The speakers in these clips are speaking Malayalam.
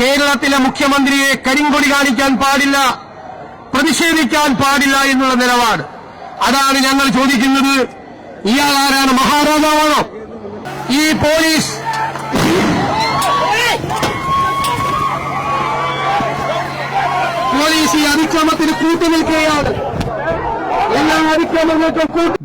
കേരളത്തിലെ മുഖ്യമന്ത്രിയെ കരിങ്കൊടി കാണിക്കാൻ പാടില്ല പ്രതിഷേധിക്കാൻ പാടില്ല എന്നുള്ള നിലപാട്. അതാണ് ഞങ്ങൾ ചോദിക്കുന്നത്. ഇയാൾ ആരാണ് മഹാരാജാവാണോ? ഈ പോലീസ് പോലീസ് ഈ അതിക്രമത്തിന് കൂട്ടുനിൽക്കുകയാണ് എല്ലാ അതിക്രമങ്ങൾക്കും കൂട്ടു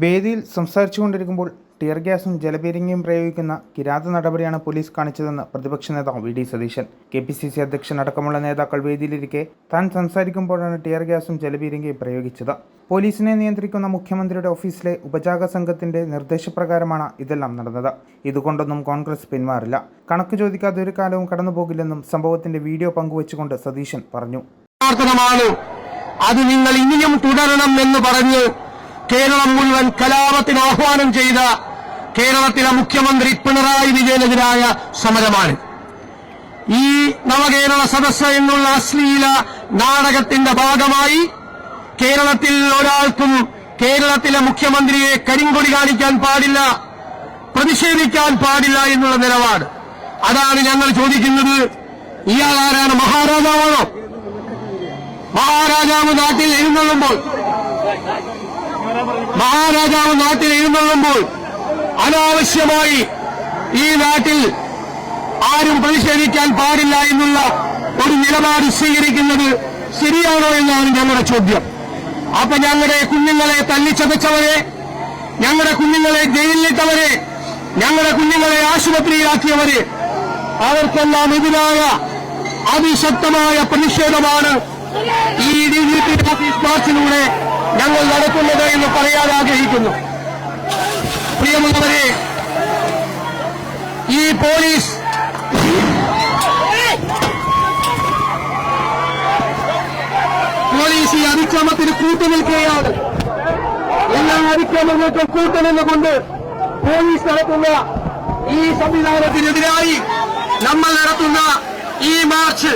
വേദിയിൽ സംസാരിച്ചുകൊണ്ടിരിക്കുമ്പോൾ ടിയർ ഗ്യാസും ജലപീരങ്ങിയും പ്രയോഗിക്കുന്ന കിരാത നടപടിയാണ് പോലീസ് കാണിച്ചതെന്ന് പ്രതിപക്ഷ നേതാവ് V D Satheesan. K P C C അധ്യക്ഷൻ അടക്കമുള്ള നേതാക്കൾ വേദിയിലിരിക്കെ താൻ സംസാരിക്കുമ്പോഴാണ് ടിയർ ഗ്യാസും ജലപീരങ്കിയും പ്രയോഗിച്ചത്. പോലീസിനെ നിയന്ത്രിക്കുന്ന മുഖ്യമന്ത്രിയുടെ ഓഫീസിലെ ഉപജാഗ സംഘത്തിന്റെ നിർദ്ദേശപ്രകാരമാണ് ഇതെല്ലാം നടന്നത്. ഇതുകൊണ്ടൊന്നും കോൺഗ്രസ് പിന്മാറില്ല. കണക്ക് ചോദിക്കാതെ ഒരു കാലവും കടന്നുപോകില്ലെന്നും സംഭവത്തിന്റെ വീഡിയോ പങ്കുവച്ചുകൊണ്ട് സതീശൻ പറഞ്ഞു. അത് നിങ്ങൾ ഇനിയും തുടരണം എന്ന് പറഞ്ഞ് കേരളം മുഴുവൻ കലാപത്തിന് ആഹ്വാനം ചെയ്ത കേരളത്തിലെ മുഖ്യമന്ത്രി പിണറായി വിജയനെതിരായ സമരമാണ്. ഈ നവകേരള സദസ് എന്നുള്ള അശ്ലീല നാടകത്തിന്റെ ഭാഗമായി കേരളത്തിൽ ഒരാൾക്കും കേരളത്തിലെ മുഖ്യമന്ത്രിയെ കരിങ്കൊടി കാണിക്കാൻ പാടില്ല പ്രതിഷേധിക്കാൻ പാടില്ല എന്നുള്ള നിലപാട്. അതാണ് ഞങ്ങൾ ചോദിക്കുന്നത്. ഇയാൾ ആരാണ്? മഹാരാജാവാണോ? മഹാരാജാവ് നാട്ടിൽ എഴുന്നള്ളുമ്പോൾ മഹാരാജാവ് നാട്ടിൽ എഴുന്നള്ളുമ്പോൾ അനാവശ്യമായി ഈ നാട്ടിൽ ആരും പ്രതിഷേധിക്കാൻ പാടില്ല എന്നുള്ള ഒരു നിലപാട് സ്വീകരിക്കുന്നത് ശരിയാണോ എന്നാണ് ഞങ്ങളുടെ ചോദ്യം. അപ്പൊ ഞങ്ങളുടെ കുഞ്ഞുങ്ങളെ തല്ലിച്ചതച്ചവരെ ഞങ്ങളുടെ കുഞ്ഞുങ്ങളെ ജയിലിലിട്ടവരെ ഞങ്ങളുടെ കുഞ്ഞുങ്ങളെ ആശുപത്രിയിലാക്കിയവരെ അവർക്കെല്ലാം എതിരായ അതിശക്തമായ പ്രതിഷേധമാണ് ഈ ഡി ജി പി ഓഫീസ് മാർച്ചിലൂടെ ഞങ്ങൾ നടക്കുന്നത് എന്ന് പറയാൻ ആഗ്രഹിക്കുന്നു. പ്രിയമുള്ളവരെ ഈ പോലീസ് പോലീസ് ഈ അതിക്രമത്തിന് കൂട്ടുനിൽക്കുകയാണ് എല്ലാ അതിക്രമങ്ങൾക്കും കൂട്ടുനിന്നുകൊണ്ട് പോലീസ് നടത്തുന്ന ഈ സംവിധാനത്തിനെതിരായി നമ്മൾ നടത്തുന്ന ഈ മാർച്ച്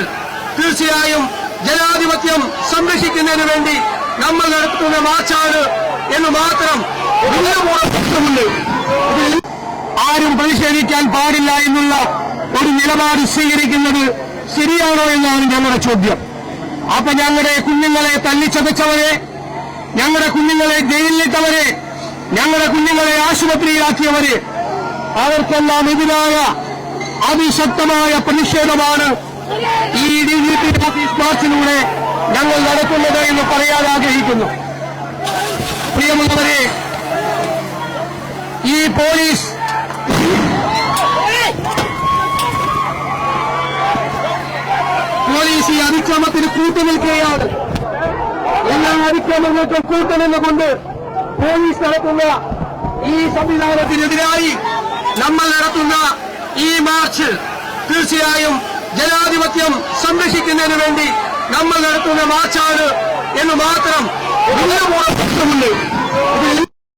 തീർച്ചയായും ജനാധിപത്യം സംരക്ഷിക്കുന്നതിന് വേണ്ടി നമ്മൾ നടത്തുന്ന മാർച്ചാണ് എന്ന് മാത്രം ഇതിൽ ആരും പ്രതിഷേധിക്കാൻ പാടില്ല എന്നുള്ള ഒരു നിലപാട് സ്വീകരിക്കുന്നത് ശരിയാണോ എന്നാണ് ഞങ്ങളുടെ ചോദ്യം. അപ്പൊ ഞങ്ങളുടെ കുഞ്ഞുങ്ങളെ തല്ലിച്ചതച്ചവരെ ഞങ്ങളുടെ കുഞ്ഞുങ്ങളെ ജയിലിലിട്ടവരെ ഞങ്ങളുടെ കുഞ്ഞുങ്ങളെ ആശുപത്രിയിലാക്കിയവരെ അവർക്കെല്ലാം എതിരായ അതിശക്തമായ പ്രതിഷേധമാണ് ഈ ഡി ജി പി ഓഫീസ് മാർച്ചിലൂടെ ഞങ്ങൾ നടക്കുന്നത് എന്ന് പറയാൻ ആഗ്രഹിക്കുന്നു. പ്രിയമുള്ളവരെ ഈ പോലീസ് പോലീസ് ഈ അതിക്രമത്തിന് കൂട്ടുനിൽക്കുകയാണ്. എല്ലാ അതിക്രമങ്ങൾക്കും കൂട്ടുനിന്നുകൊണ്ട് പോലീസ് നടത്തുന്ന ഈ സംവിധാനത്തിനെതിരായി നമ്മൾ നടത്തുന്ന ഈ മാർച്ച് തീർച്ചയായും ജനാധിപത്യം സംരക്ഷിക്കുന്നതിന് വേണ്ടി നമ്മൾ നടത്തുന്ന മാർച്ചാണ് എന്ന് മാത്രം ഇതിൽ